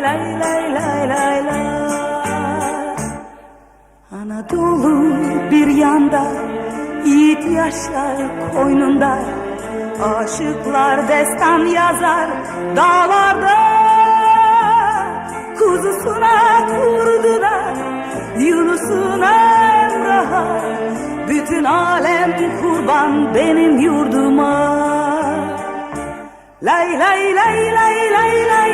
lay lay lay lay lay lay. La Anadolu bir yanda Yiğit yaşlar koynunda. Aşıklar destan yazar dağlarda. Kuzusuna kurdular Yunus'una Emrah'a. Bütün alem kurban benim yurduma. Lay lay lay lay lay lay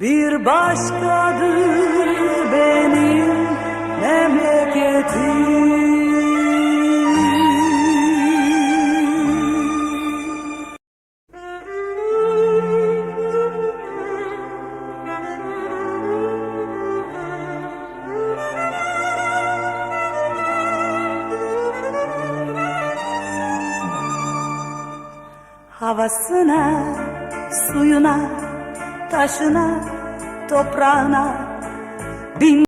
Bir başkadır benim memleketim. Havasına, suyuna, taşına, toprağına. Bin